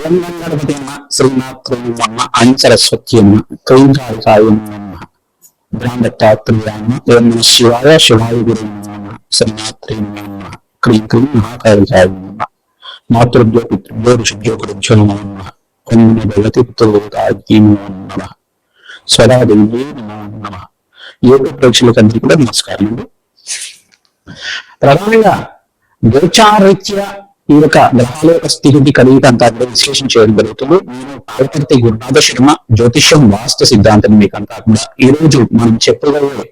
అంచర శ్రీనాథ్రమ్మ అని సరస్వత్యమ్మ క్రీంకాయ సాయమ్మ బ్రాహ్మత్తాత్రేయమ్మ ఓం నమ శివాయ శివాయ గురు నమ శ్రీనాథ్రేయమ్మ క్రీం క్రీం మహాకాయ సాయమ్మ మాతృభ్యో పితృభ్యో ఋషిభ్యో గురుభ్యో నమో నమ ఓం నమ భగవతి పుత్రోదాయీ నమ స్వదా దేవ్యే నమ యోగ ప్రేక్షకులందరికీ కూడా నమస్కారం అండి ప్రధానంగా గోచారీత్య ఈ యొక్క గ్రహాల యొక్క స్థితి కలిగి అంత విశ్లేషణ చేయడం జరుగుతుంది. నేను పాలపర్తి గురునాథ శర్మ జ్యోతిష్యం వాస్తు సిద్ధాంతం మీకు అంతా కూడా ఈ రోజు మనం చెప్పబోయే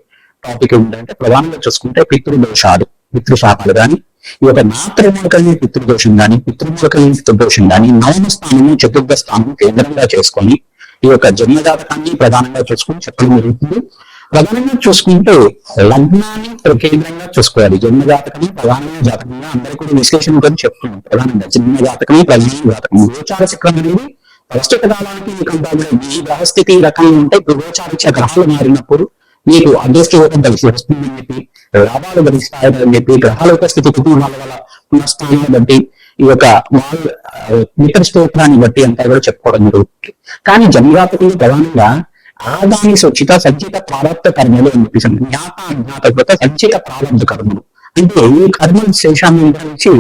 టాపిక్ ఏంటంటే ప్రధానంగా చూసుకుంటే పితృదోషాలు పితృశాపాలు కానీ ఈ యొక్క మాతృమూలకల్ని పితృదోషం కానీ పితృమూలకల్ని పితృదోషం కానీ నవమ స్థానము చతుర్థ స్థానం కేంద్రంగా చేసుకొని ఈ యొక్క జన్మజాతకాన్ని ప్రధానంగా చూసుకొని చెప్పడం జరుగుతుంది. ప్రధానంగా చూసుకుంటే లగ్నాన్ని కేంద్రంగా చూసుకోవాలి. జన్మ జాతకమే ప్రధానమైన జాతకంగా అందరికీ కూడా విశ్లేషణ గురించి చెప్తున్నాం ప్రధానంగా జన్మ జాతకమే ప్రధాన జాతకం గోచార చక్రం అనేది ప్రస్తుత కాలానికి మీకు అంతా ఈ గ్రహస్థితి రకంగా ఉంటే గోచారిత్య గ్రహాలు మారినప్పుడు మీకు అదృష్టం కలిసి వస్తుందని చెప్పి లాభాలు గరిస్తాయని చెప్పి గ్రహాల యొక్క స్థితి కుటుంబాల వల్ల పునఃస్థానాన్ని బట్టి ఈ యొక్క మిత్ర స్తోత్రాన్ని బట్టి అంతా కూడా చెప్పుకోవడం జరుగుతుంది. కానీ జన్మజాతకంలో ప్రధానంగా ఆదాని సూచిత సంచిత ప్రారంభ కర్మలు అని చెప్పేసి జ్ఞాత అజ్ఞాత సంచిత ప్రారంభ కర్మలు. అంటే ఈ కర్మల శేషాన్ని నుంచి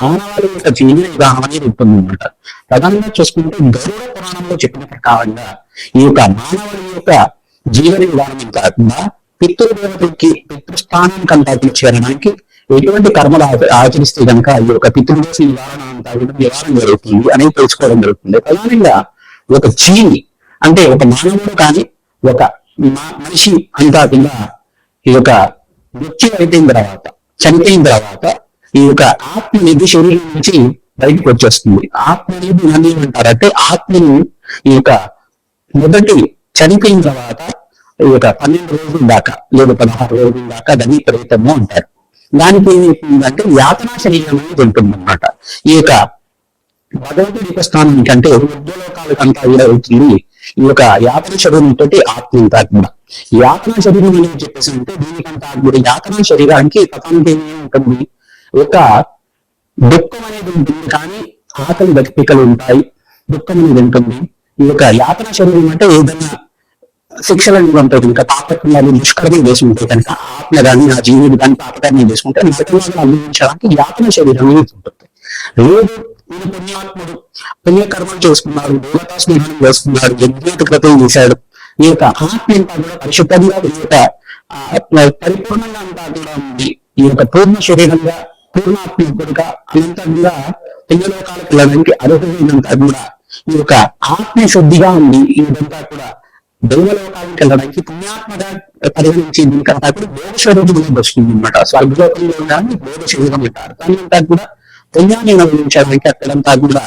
మానవాళి యొక్క జీవన విధానం అనేది ఉంటుంది అనమాట ప్రధానంగా చూసుకుంటే గరుడ పురాణంలో చెప్పిన ప్రకారంగా ఈ యొక్క మానవుడి యొక్క జీవన విధానం కాకుండా పితృదేవతలకి పితృస్థానానికి అంతాకులు చేరడానికి ఎటువంటి కర్మలు ఆచరిస్తే కనుక ఈ యొక్క పితృదేశ నివారణ అంతా కూడా నివారణ జరుగుతుంది అనేది తెలుసుకోవడం జరుగుతుంది. ప్రధానంగా ఒక జీవి అంటే ఒక మానవుడు కానీ ఒక మా- మనిషి అంతా కూడా ఈ యొక్క మృత్యు అయిపోయిన తర్వాత చనిపోయిన తర్వాత ఈ యొక్క ఆత్మ అనేది శరీరం నుంచి బయటకు వచ్చేస్తుంది. ఆత్మ అనేది నన్ను ఏమంటారంటే ఆత్మను ఈ యొక్క మొదటి చనిపోయిన తర్వాత ఈ యొక్క పన్నెండు రోజుల దాకా లేదా పదహారు రోజుల దాకా దాన్ని ప్రేతము అంటారు. దానికి ఏమైతుందంటే యాతనా శరీరం అనేది ఉంటుంది అనమాట ఈ యొక్క భగవంతుడి యొక్క స్థానం కంటే ఉద్యోగాలకు అంతా కూడా అవుతుంది ఈ యొక్క యాత్ర శరీరంతో తోటి ఆత్మ అంతా కూడా. యాతన శరీరం అని చెప్పేసి అంటే దీనికంతా కూడా యాత్ర శరీరానికి కథానికి ఏమి ఉంటుంది. ఒక దుఃఖం అనేది ఉంటుంది కానీ ఆకలి దక్కికలు ఉంటాయి. దుఃఖం అనేది ఉంటుంది. ఈ యొక్క యాత్ర శరీరం అంటే ఏదైనా శిక్షలు శిక్షలను ఉంటుంది ఇంకా తాపత్రయాలు దుష్కరమే చేసి ఉంటాయి కనుక ఆత్మ కానీ నా జీవుడు కానీ తాపత్రయం వేసుకుంటే నిజంగా అనుభవించడానికి యాత్ర శరీరం అనేది ఉంటుంది. లేదు ఈయన పుణ్యాత్ముడు. పుణ్యకర్మలు చేసుకున్నాడు దేవతా స్నేహం చేసుకున్నాడు యజ్ఞాత క్రతం చేశాడు. ఈ యొక్క ఆత్మ అంతా కూడా పరిశుద్ధంగా ఈ యొక్క పరిపూర్ణంగా అంతా కూడా ఉంది. ఈ యొక్క పూర్ణ శరీరంగా పూర్ణాత్మకుడుగా అనంతంగా పుణ్యలోకాలకు వెళ్ళడానికి అర్హమైనంత కూడా ఈ యొక్క ఆత్మ శుద్ధిగా ఉంది. ఈ విధంగా కూడా దైవలోకానికి వెళ్ళడానికి పుణ్యాత్మగా పరిగణించి దీనికంతా కూడా బోధ శరీరం వస్తుంది అనమాట స్వర్గలోకంలో ఉండడానికి బోధ శరీరం అంటారు కానీ అంతా కూడా పుణ్యాన్ని అనుభవించడానికి అక్కడంతా కూడా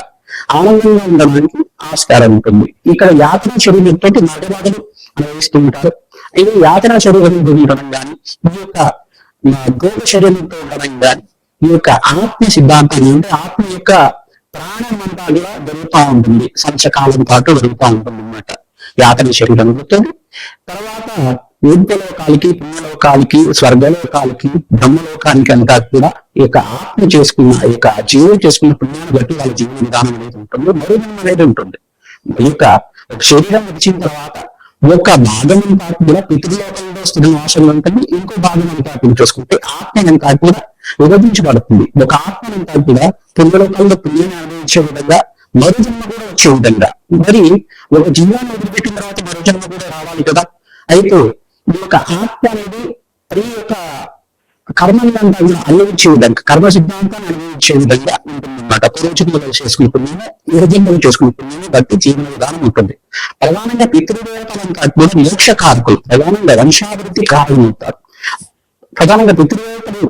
ఆనందంగా ఉండడానికి ఆస్కారం ఉంటుంది. ఇక్కడ యాత్ర చర్యలతో నడవాదలు అనుభవిస్తూ ఉంటారు. ఇది యాత్ర శరీరం ఉండడం కానీ ఈ యొక్క గోడ చర్యలతో ఉండడం కానీ ఈ యొక్క ఆత్మ సిద్ధాంతం అంటే ఆత్మ యొక్క ప్రాణం అంతా కూడా దొరుకుతా ఉంటుంది. సంచకాలం పాటు దొరుకుతా ఉంటుంది అన్నమాట యాతన శరీరం తర్వాత ఊర్ధలోకాలకి పుణ్యలోకాలకి స్వర్గలోకాలకి బ్రహ్మలోకానికి అంతా కూడా ఈ యొక్క ఆత్మ చేసుకున్న ఈ యొక్క జీవులు చేసుకున్న పుణ్యాన్ని బట్టి వాళ్ళ జీవన విధానం అనేది ఉంటుంది. మరుజన్మ అనేది ఉంటుంది. ఈ యొక్క శరీరం వచ్చిన తర్వాత ఒక భాగం అంతా కూడా పితృలోకంలో స్థితి నాశనం ఉంటుంది ఇంకో భాగం అంతా కూడా చూసుకుంటే ఆత్మ అంతా కూడా విభజించబడుతుంది. ఒక ఆత్మ అంతా కూడా పుణ్యలోకంలో పుణ్యాన్ని అనుభవించే విధంగా మరు జన్మ కూడా వచ్చే విధంగా. మరి ఒక జీవాన్ని వదిలిపెట్టిన తర్వాత మరో జన్మ కూడా రావాలి కదా. అయితే మీ యొక్క ఆత్మ అనేది స్త్రీ యొక్క కర్మలంతా కూడా అనుభవించే విధంగా కర్మ సిద్ధాంతాన్ని అనుభవించే విధంగా ఉంటుందన్నమాట పూర్వజన్మలు చేసుకునే పుణ్యము నిరజన్మలు బట్టి జీవన విధానం ఉంటుంది. ప్రధానంగా పితృదేవతలంతా కూడా మోక్ష కారకులు ప్రధానంగా వంశాభివృద్ధి కారణం అవుతారు ప్రధానంగా పితృదేవతలు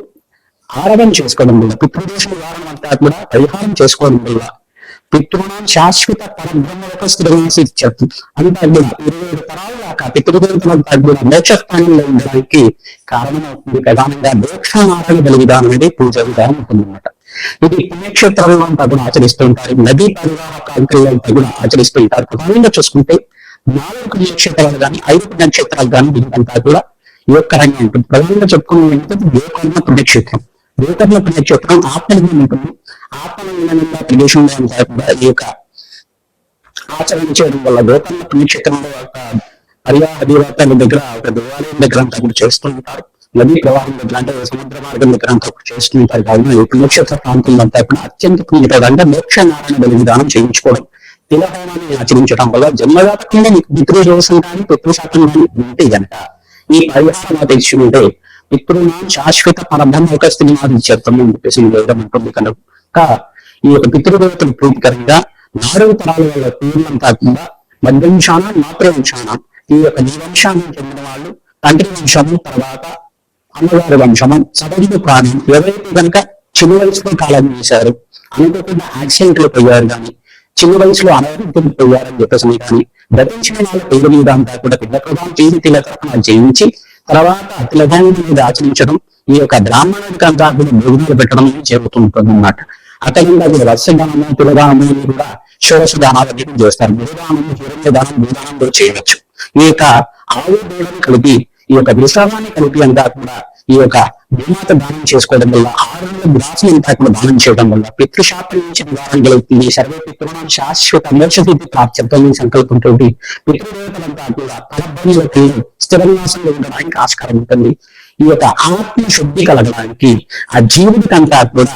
ఆరాధన చేసుకోవడం వల్ల పితృదేశం నివారణ అంతా కూడా పరిహారం చేసుకోవడం వల్ల పితృణం శాశ్వత పరబ్రహ్మ యొక్క స్థిరవాసిత్యర్థం అంతా కూడా ఇరవై ఏడు తరాల దాకా పితృదేవతలంతా కూడా మోక్షస్థానంలో ఉండడానికి కారణమవుతుంది ప్రధానంగా మోక్షారాధన బలి విధానం అనేది పూజ విధానం ఉంటుందన్నమాట ఇది పుణ్యక్షేత్రంలో అంతా కూడా ఆచరిస్తూ ఉంటారు. నదీ పరివాహ ప్రాంతాల్లో అంతా కూడా ఆచరిస్తూ ఉంటారు. ప్రధానంగా చూసుకుంటే నాలుగు పుణ్యక్షేత్రాలు కానీ ఐదు పుణ్యక్షేత్రాలు కానీ దీనికంతా కూడా యువకరంగా ఉంటుంది. ప్రధానంగా చెప్పుకున్న ఏంటంటే గోకర్ణ పుణ్యక్షేత్రం. గోకర్ణ పుణ్యక్షేత్రం ఆత్మలింగం ఉంటుంది. ఆత్మలింగంగా ప్రదేశంలో అంతా కూడా ఈ యొక్క ఆచరణ చేయడం వల్ల గోకర్ణ పుణ్యక్షేత్రంలో ఒక హరియాణ దేవతల దగ్గర ఒక దేవాలయం దగ్గర అంతా కూడా చేస్తూ ఉంటారు నదీ ప్రవాహం దగ్గర అంటే సముద్ర మార్గం దగ్గర అంతా కూడా చేస్తూ ఉంటారు కావున ఈ పుణ్యక్షేత్ర ప్రాంతంలో అంతా కూడా అత్యంత పుణ్యప్రదం అంటే మోక్ష నారాయణ బలి విధానం చేయించుకోవడం తిలహోమాన్ని ఆచరించడం వల్ల జన్మజాతకంగా నీకు పితృదోషం కానీ పితృశాతం కానీ ఉంటే గనక ఈ పరిహారం తెచ్చుకుంటే ఉంటే పితృనా శాశ్వత పరబ్రహ్మ ఒక స్త్రీ మాది చేద్దాం చెప్పేసి వేయడం ఉంటుంది కనుక. ఈ యొక్క పితృదేవతలు ప్రీతికరంగా నాలుగు తరాల వాళ్ళ పూర్ణం కాకుండా మధ్యంశానం మాతృవంశానం ఈ యొక్క జీవంశానికి చెందిన వాళ్ళు తండ్రి వంశము తర్వాత అమ్మగారి వంశము సదైన ప్రాణం ఎవరైతే కనుక చిన్న వయసులో కాలం చేశారు అనుకోకుండా యాక్సిడెంట్లు పోయారు కానీ చిన్న వయసులో అనారోగ్యం పోయారని చెప్పేసి కానీ గతించిన వాళ్ళ పేరు మీద అంతా కూడా పిల్ల ప్రభావం చేసి తిలకరణ జయించి తర్వాత తిలకాన్ని మీద ఆచరించడం ఈ యొక్క బ్రాహ్మణుడికి అంతా కూడా భోజనాలు పెట్టడం జరుగుతుంటుంది అన్నమాట. అతనిగా కూడా వత్సగానము తులదానము అని కూడా షోడశ దానాలు అన్నిటిని చేస్తారు గురుదానము హిరణ్య దానం భూదానం కూడా చేయవచ్చు. ఈ యొక్క ఆవు దూడను కలిపి ఈ యొక్క విశ్రామాన్ని కలిపి అంతా కూడా ఈ యొక్క భూమాత దానం చేసుకోవడం వల్ల ఆరు నెలల గ్రాసులు అంతా కూడా దానం చేయడం వల్ల పితృశాపం నుంచి నివారణ కలుగుతుంది సర్వ పితృణం శాశ్వత మోక్షస్థితి ప్రాప్త్యంతో సంకల్పంతో పితృదేవతలంతా కూడా పరబ్రహ్మలకి స్థిరన్యాసంలో ఉండడానికి ఆస్కారం ఉంటుంది. ఈ యొక్క ఆత్మ శుద్ధి కలగడానికి ఆ జీవుడికంతా కూడా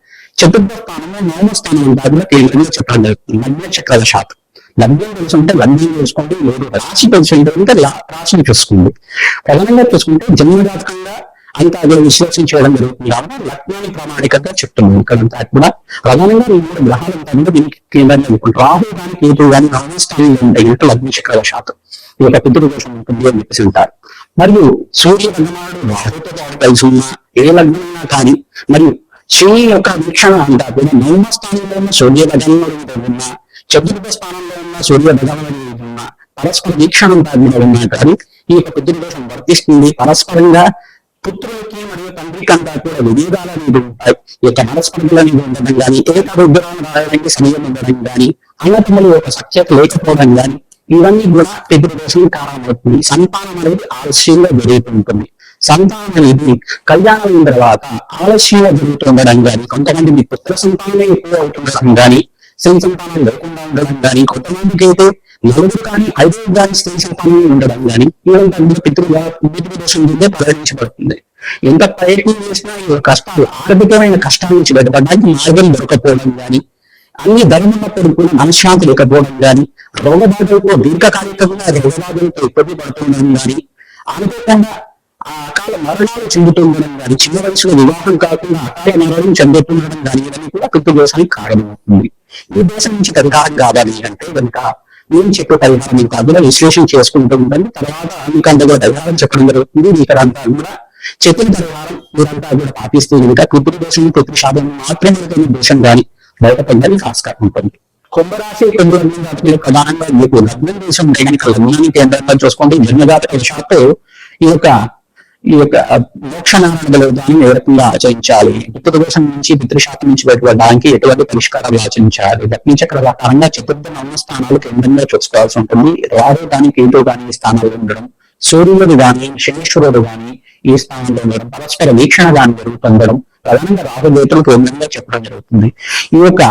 చతుర్థ స్థానంలో నవమ స్థానం ఉంటారు కేంద్రంగా చెప్పడం జరుగుతుంది లగ్న చక్రాల శాతం లగ్నం తెలుసు అంటే లగ్నం చూసుకోండి లేదు రాశి తెలుసు అంటే రాశిని చూసుకోండి ప్రధానంగా చూసుకుంటే జన్మజాతకంగా అంతా విశ్లేషణ చేయడం జరుగుతుంది. కాబట్టి లగ్నాన్ని ప్రామాణికంగా చెప్తున్నాం ఇక్కడంతా కూడా ప్రధానంగా ఈ మూడు గ్రహాలు అంతా దీనికి కేంద్రంగా అనుకుంటారు. రాహు కానీ కేతు కానీ నవమ స్థానంలో ఉంటాయి అంటే లగ్న చక్రాల శాతం ఈ యొక్క పితృదోషం ఉంటుంది అని చెప్పేసి ఉంటారు మరియు సూర్య లగ్నాడు రాహుతో పాటు కలిసి ఉన్న ఏ లగ్నమైనా కానీ మరియు శివుని యొక్క వీక్షణ అంతా కూడా నవమ స్థానంలో ఉన్న సూర్య భగంలో ఉన్న చతుర్థ స్థానంలో ఉన్న సూర్య భగంలో ఉన్న పరస్పర వీక్షణ అంతా కూడా ఉన్నా కానీ ఈ యొక్క పితృదోషం వర్తిస్తుంది పరస్పరంగా పుత్రులకి మరియు తండ్రికి అంతా కూడా విభేదాలు అనేవి ఉంటాయి. ఈ యొక్క మనస్పర్ధలు అనేవి ఉండడం కానీ ఏక రుద్రాలు రాయడానికి సమయం ఉండడం కానీ అన్నతములు ఒక సఖ్యత లేకపోవడం కానీ ఇవన్నీ కూడా పితృదోషం కారణమవుతుంది. సంతానం అనేది ఆలస్యంగా జరుగుతుంటుంది. సంతానం అనేది కళ్యాణం అయిన తర్వాత ఆలస్యంగా జరుగుతుండడం కానీ కొంతమంది మీ పుత్ర సంతానమే ఎక్కువ అవుతుండడం కానీ స్త్రీ సంతానం లేకుండా ఉండడం కానీ కొంతమందికి అయితే నలుగురు కానీ ఐదుగురు కానీ స్త్రీ సంతానం ఉండడం కానీ ఇవన్నీ పితృగా పితృదోషం కిందే పరిగణించబడుతుంది ఎంత ప్రయత్నం చేసినా ఈ కష్టాలు ఆర్థికమైన కష్టాల నుంచి బయటపడడానికి మార్గం దొరకపోవడం కానీ అన్ని ధర్మన్నప్పుడు కూడా మనశ్శాంతి లేకపోవడం కానీ రోగబాధలతో దీర్ఘకాలికంగా రోగబాధలతో ఇబ్బంది పడుతుండడం కానీ అనుకోకుండా ఆ అకాల మరణాలు చెందుతుండడం కానీ చిన్న వయసులో వివాహం కాకుండా అకాల మరణం చెందుతుండడం కానీ ఇవన్నీ కూడా పితృదోషానికి కారణమవుతుంది. ఈ దేశం నుంచి పరిహారం కావాలి అంటే కనుక నేను చెప్పే పరిహారం మీకు అందులో విశ్లేషణ చేసుకుంటూ ఉండండి. తర్వాత మీకు అందులో పరిహారం చెప్పడం జరుగుతుంది. మీకు అంతా కూడా చెప్పిన పరిహారం మీరంతా కూడా పాటిస్తూ కనుక పితృదోషం పితృశాపం మాత్రమే కానీ దోషం కానీ బయటపడడానికి ఆస్కారం ఉంటుంది. కుంభరాశి కుంభరాశి ప్రధానంగా మీకు లగ్నం దేశం కనుక లగ్నాన్ని కేంద్రంగా చూసుకోండి. జన్మజాత ఈ యొక్క ఈ యొక్క మోక్షనారాయణ దానిని ఏ రకంగా ఆచరించాలి? పితృదోషం నుంచి పితృశాతం నుంచి బయటపడడానికి ఎటువంటి పరిష్కారాలు ఆచరించాలి? లగ్న చక్ర ప్రకారంగా చతుర్థ నవమ స్థానాలు కేంద్రంగా చూసుకోవాల్సి ఉంటుంది. రాహు కానీ కేతు కానీ ఈ ఉండడం సూర్యుడు కానీ శనీశ్వరుడు కానీ ఈ స్థానంలో ఉండడం పరస్పర వీక్షణ కానీ జరుగుతుండడం ప్రధానంగా రాహుదేతులు కేంద్రంగా చెప్పడం జరుగుతుంది. ఈ యొక్క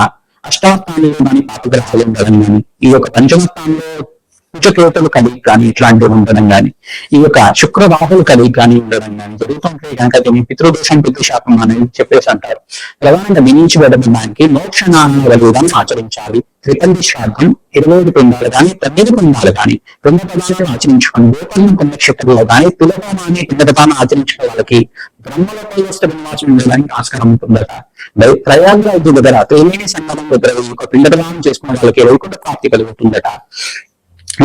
అష్టాస్థానంలో కానీ పాపగ్రహాలు ఉండడం కానీ ఈ యొక్క పంచమ స్థానంలో కుజకేతులు కలిగి కానీ ఇట్లాంటివి ఉండడం కానీ ఈ యొక్క శుక్రరాహులు కలిగి కానీ ఉండడం కానీ జరుగుతుంటే కనుక దీన్ని పితృదోషం పితృశాపం అనేది చెప్పేసి అంటారు. ప్రధానంగా వినించి వెళ్ళడానికి మోక్షణాన్ని విధానం ఆచరించాలి. త్రిపంది శ్రాద్ధం ఇరవై ఐదు పిండాలు కానీ తొమ్మిది పిండాలు కానీ రెండు పదాలను ఆచరించుకొని గోపాలను పుణ్యక్షేత్రంలో కానీ తులభామాన్ని పిండపదాన్ని ఆచరించిన వాళ్ళకి బ్రహ్మలో వస్తే విమోచనం చేయడానికి ఆస్కారం ఉంటుందట. ప్రయాగరాజు దగ్గర తేలిని సంగమం దగ్గర ఒక పిండపదానం చేసుకున్న వాళ్ళకి వైకుంఠ ప్రాప్తి కలుగుతుందట.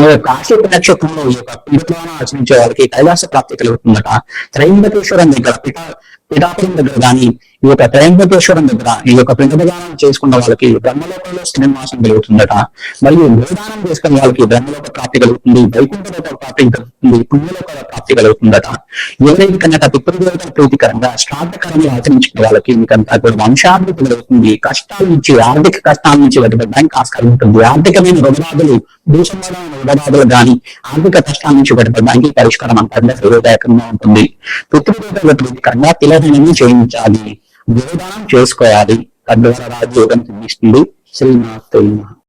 యొక్క ఆశ్రయ నక్షత్రంలో ఈ యొక్క పీఠాలను ఆచరించే వాళ్ళకి కైలాస ప్రాప్తి కలుగుతుందట. త్రయంబకేశ్వరం దగ్గర పిఠ పిఠాపురం దగ్గర కానీ ఈ యొక్క త్రయంబకేశ్వరం దగ్గర ఈ యొక్క పిండదానం చేసుకున్న వాళ్ళకి బ్రహ్మలోకంలో శ్రీనివాసం కలుగుతుందట మరియు గోదానం చేసుకున్న వాళ్ళకి బ్రహ్మలోక ప్రాప్తి కలుగుతుంది వైకుంఠలోక ప్రాప్తి కలుగుతుంది పుణ్యలోక ప్రాప్తి కలుగుతుందట. ఎవరైతే కనుక పితృదేవతల ప్రీతికరంగా శ్రాద్ధకరంగా ఆచరించిన వాళ్ళకి మీకంతా కూడా వంశాభివృద్ధి కలుగుతుంది. కష్టాల నుంచి ఆర్థిక కష్టాల నుంచి బయటపడడానికి ఆస్కారం ఉంటుంది. ఆర్థికమైన రుణబాధలు భూసంబంధమైన రుణబాధలు కానీ ఆర్థిక కష్టాల నుంచి బయటపడడానికి పరిష్కారం అంతా హృదయకంగా ఉంటుంది. పితృదేవత ప్రీతికరంగా తిలహీనం చేయించాలి గోదానం చేసుకోవాలి. తద్వారా రాజయోగం సిద్ధిస్తుంది. శ్రీనాథ్